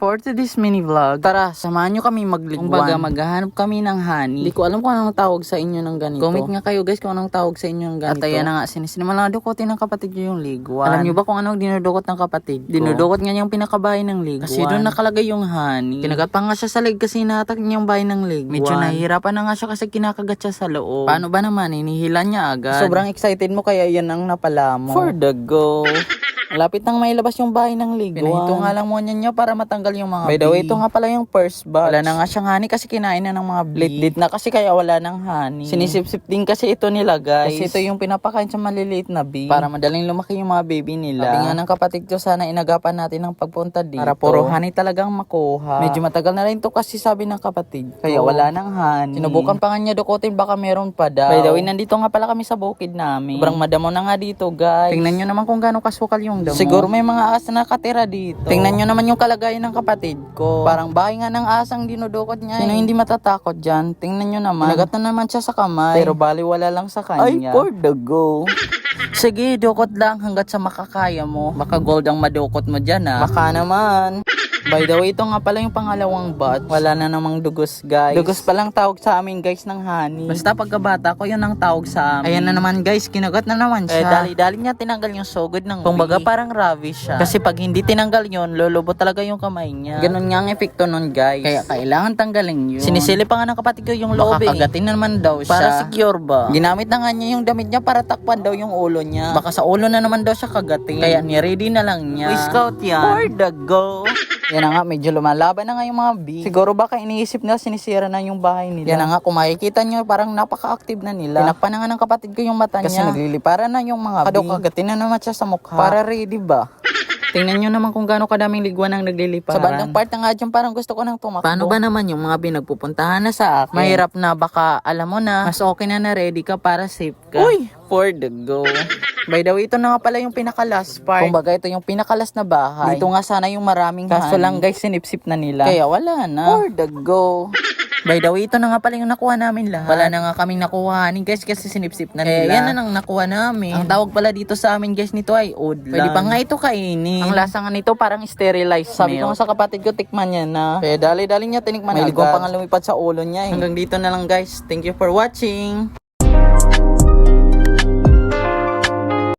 for today's mini vlog, tara, samahan nyo kami magliguan. Kumbaga, maghahanap kami ng honey. Hindi ko alam kung anong tawag sa inyo ng ganito. Comment nga kayo guys kung anong tawag sa inyo ng ganito. At ayan na nga, sinisinimala dukotin ng kapatid nyo yung liguan. Alam nyo ba kung anong dinudukot ng kapatid ko? Dinudukot nga yung pinakabahay ng liguan. Kasi doon nakalagay yung honey. Kinagat pa nga siya sa leg kasi natak niya yung bahay ng liguan. Medyo nahihirapan na nga siya kasi kinakagat siya sa loob. Paano ba naman, hinihila niya agad. Sobrang excited mo kaya yan ang napala mo. For the go. Malapit nang mailabas yung bahay ng liguan. Pinahinto nga lang muna niya para matanggal yung mga By the way, ito nga pala yung first batch. Wala na nga siyang honey kasi kinain na ng mga bee. Lit-lit na kasi kaya wala ng honey. Sinisip-sip din kasi ito nila guys. Kasi ito yung pinapakain sa maliliit na bee. Para madaling lumaki yung mga baby nila. Sabi nga ng kapatid ko sana inagapan natin ng pagpunta dito. Para puro honey talagang makuha. Medyo matagal na rin to kasi sabi ng kapatid. Kaya Oo. wala ng honey. Sinubukan pa nga niya dukutin baka meron pa daw. By the way, nandito nga pala kami sa bukid namin. Sobrang madamo na nga dito guys. Tingnan nyo naman kung gaano kasukal yung damo. Siguro may mga asa na nakatira dito. Tingnan nyo naman yung kalagayan ng kapatid ko. Parang bahay nga ng asang dinudukot niya. Sino hindi matatakot dyan? Tingnan nyo naman. Nagat na naman siya sa kamay. Pero bali wala lang sa kanya. Ay, for the go. Sige, dukot lang hanggat sa makakaya mo. Baka gold ang madukot mo dyan ah. Baka naman. By the way, ito nga pala yung pangalawang batch. Wala na namang dugos, guys. Dugos pa lang tawag sa amin, guys, ng honey. Basta pagkabata ko, yun ang tawag sa amin. Ayan na naman, guys, kinagat na naman siya. Eh, dali-dali niya tinanggal yung sugod ng Kumbaga, parang ravish siya. Kasi pag hindi tinanggal yun, lulubot talaga yung kamay niya. Ganun nga ang epekto nun, guys. Kaya kailangan tanggalin yun. Sinisili pa nga ng kapatid ko yung loob eh. Kakagatin na naman daw siya. Para secure ba? Ginamit na nga niya yung damit niya para takpan daw yung ulo niya. Baka sa ulo na naman daw siya kagatin. Kaya ni-ready na lang niya. Boy Scout yan. For the go. Yan na nga, medyo lumalaban na nga yung mga bee. Siguro baka iniisip nila sinisira na yung bahay nila. Yan na nga, kung makikita nyo, parang napaka-active na nila. Tinakpan na nga ng kapatid ko yung mata niya. Kasi nagliliparan na yung mga bee. Kadukagatin na naman siya sa mukha. Para ready ba? Tingnan nyo naman kung gaano kadaming liguan ang nagliliparan. Sa bandang part na nga dyan, parang gusto ko nang tumakbo. Paano ba naman yung mga binagpupuntahan na sa akin? Mahirap na baka, alam mo na, mas okay na na ready ka para safe ka. Uy! For the go. By the way, ito na nga pala yung pinaka-last part. Kumbaga, ito yung pinaka-last na bahay. Dito nga sana yung maraming Kaso honey. lang guys, sinipsip na nila. Kaya wala na. For the go. By the way, ito na nga pala yung nakuha namin lahat. Wala na nga kaming nakuha ni guys kasi sinipsip na nila. Eh, yan na nang nakuha namin. Ang tawag pala dito sa amin guys nito ay udlan. Pwede pa nga ito kainin. Ang lasa nga nito parang sterilized Sabi ko nga sa kapatid ko, tikman niya na. Kaya dali-dali niya tinikman May agad. ligong pa nga lumipad sa ulo niya. eh. Hanggang dito na lang guys. Thank you for watching.